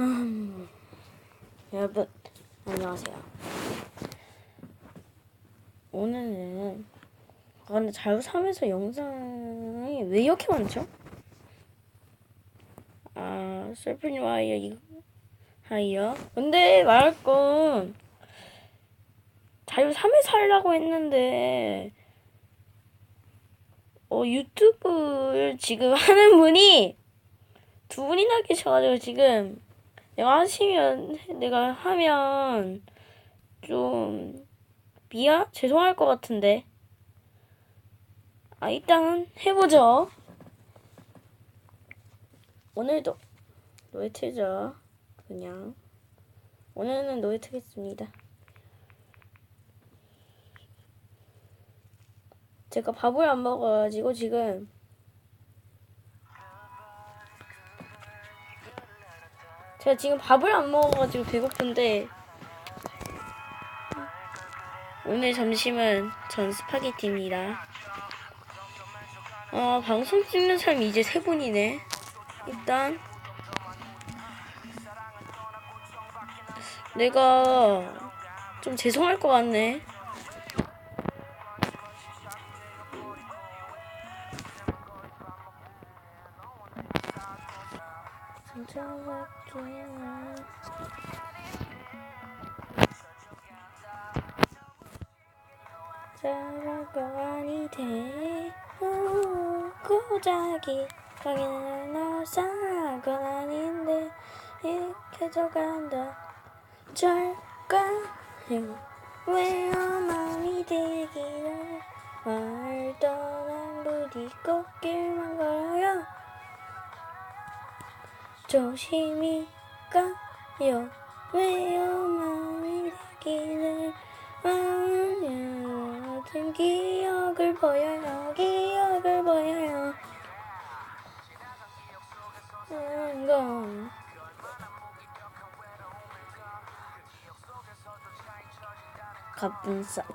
음, 여러분 안녕하세요. 오늘은 아 근데 자유3에서 영상이 왜 이렇게 많죠? 아 슬픈 와이어 이거 하이요. 근데 말할 건 자유3에서 하려고 했는데 어 유튜브를 지금 하는 분이 두 분이나 계셔가지고 지금 내가 하시면 내가 하면 좀 미안? 죄송할 것 같은데. 아 일단 해보죠. 오늘도 노예 틀죠. 그냥. 오늘은 노예 트겠습니다. 제가 밥을 안 먹어가지고 지금 제가 지금 밥을 안 먹어가지고 배고픈데 오늘 점심은 전 스파게티입니다. 어, 방송 찍는 사람이 이제 세 분이네. 일단 내가 좀 죄송할 것 같네. 자라관이 돼 오, 고작이 가기는 너싼 건 아닌데 익혀져간다. 절까요 위험함이 되기를 말던 안 부디 꽃길만 걸어요 조심히 가요 위험함이 되기를 아무튼 기억을 보여요 기억을 보여요. 건 가뿐싹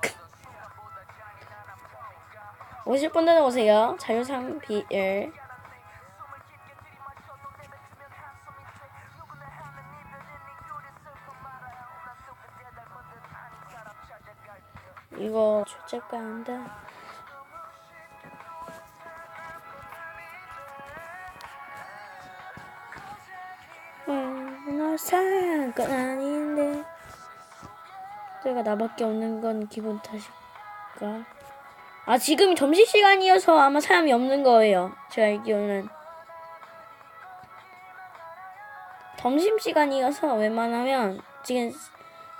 50분대는 오세요. 자유상 비일 출제가 한다. 음, 널 사랑한 건 아닌데 내가 나밖에 없는 건 기분 탓일까? 아 지금 점심시간이어서 아마 사람이 없는 거예요. 제가 알기로는 점심시간이어서 웬만하면 지금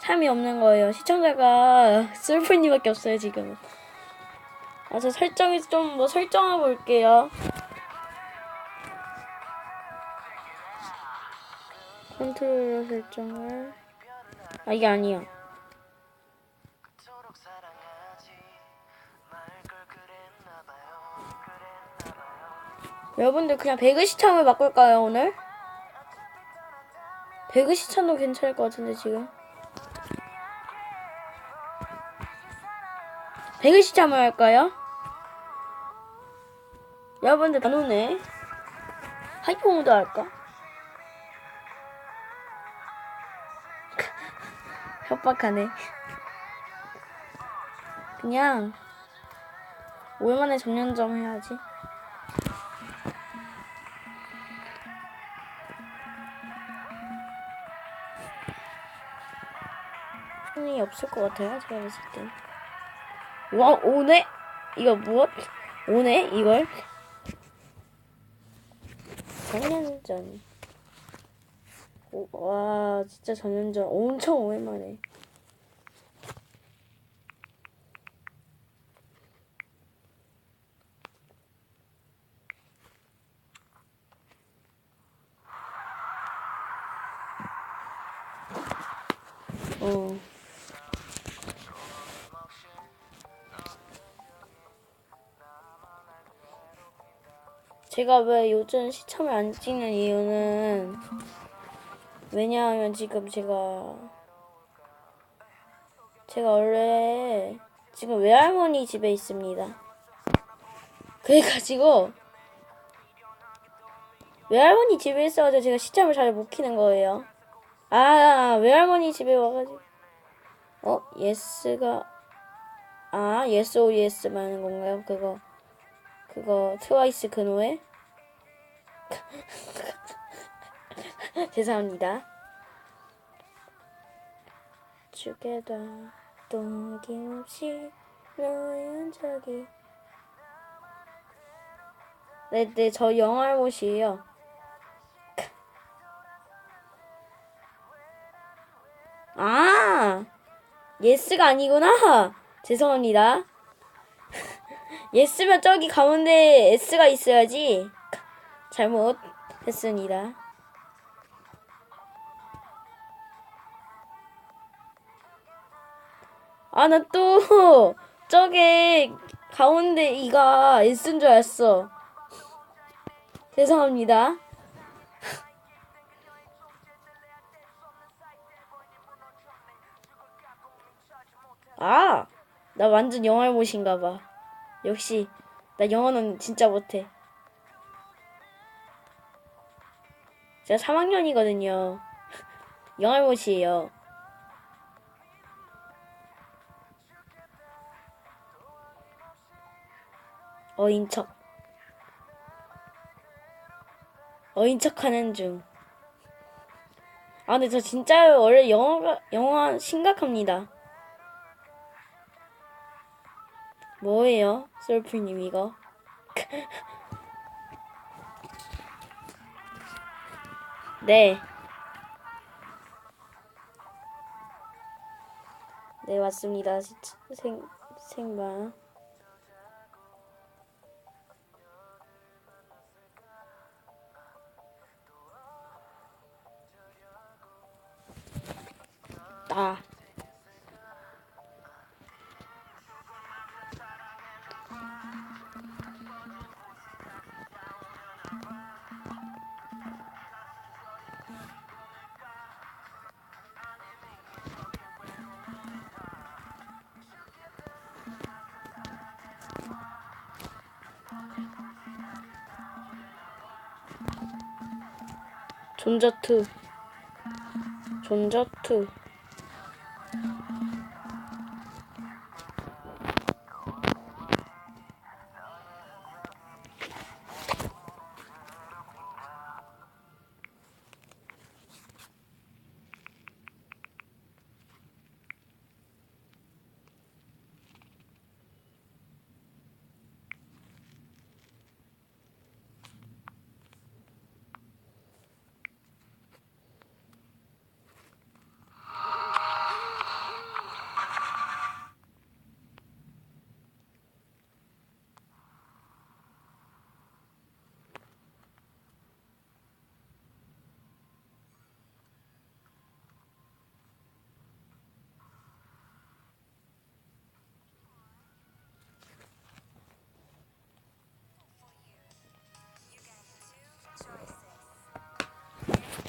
사람이 없는 거예요. 시청자가 슬픈이밖에 없어요 지금. 아 저 설정에서 좀뭐 설정해 볼게요. 컨트롤러 설정을 아 이게 아니야. 여러분들 그냥 배그 시청을 바꿀까요 오늘? 배그 시청도 괜찮을 것 같은데 지금. 배그 시참을 할까요? 여러분들 안 오네. 모드 할까? 협박하네. 그냥 오랜만에 정년점 해야지. 손이 없을 것 같아요. 제가 봤을 땐. 와 오네? 이거 무엇? 오네? 이걸? 4년 전. 오, 와 진짜 4년 전 엄청 오랜만에. 어. 제가 왜 요즘 시참을 안 찍는 이유는 왜냐하면 지금 제가 제가 원래 지금 외할머니 집에 있습니다. 그래가지고 외할머니 집에 있어가지고 제가 시참을 잘 못 키는 거예요. 아 외할머니 집에 와가지고 어 예스가 아 예스 오 예스 말하는 건가요? 그거 그거 트와이스 그 노래? 죄송합니다. Together 또 느낌없이 너의 흔적이 네, 네, 저 영알못이에요. 아, 예스가 아니구나. 죄송합니다. 예스면 저기 가운데 S가 있어야지. 잘못했습니다. 아, 나 또 저게 가운데 이가 S인 줄 알았어. 죄송합니다. 아, 나 완전 영알못인가 봐. 역시 나 영어는 진짜 못해. 제가 3학년이거든요. 영알못이에요. 어인 척. 어인 척 하는 중. 아, 근데 저 진짜 원래 영어가, 영어 심각합니다. 뭐예요? 솔프님 이거? 네. 네, 맞습니다. 시- 생, 생방. 아. 존저투. 존저투.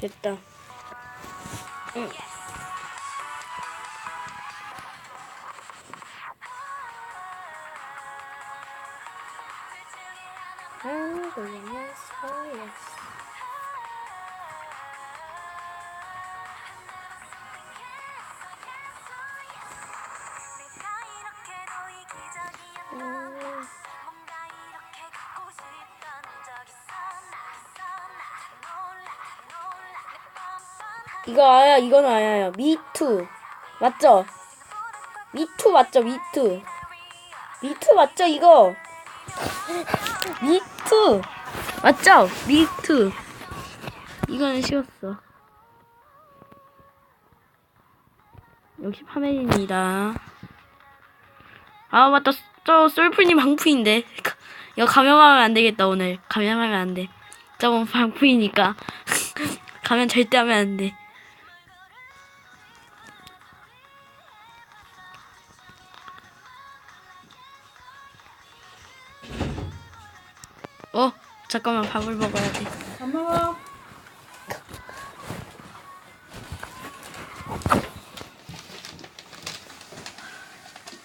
됐다. 응. oh, yes. 이거 아야, 이건 아야요. 미투. 맞죠? 미투 맞죠? 미투. 미투 맞죠? 이거. 미투. 맞죠? 미투. 이거는 쉬웠어. 역시 파멜입니다. 아, 맞다. 저 솔프님 방풀인데. 이거 감염하면 안 되겠다, 오늘. 감염하면 안 돼. 저건 방풀이니까. 감염 절대 하면 안 돼. 잠깐만 밥을 먹어야 돼. 밥 먹어.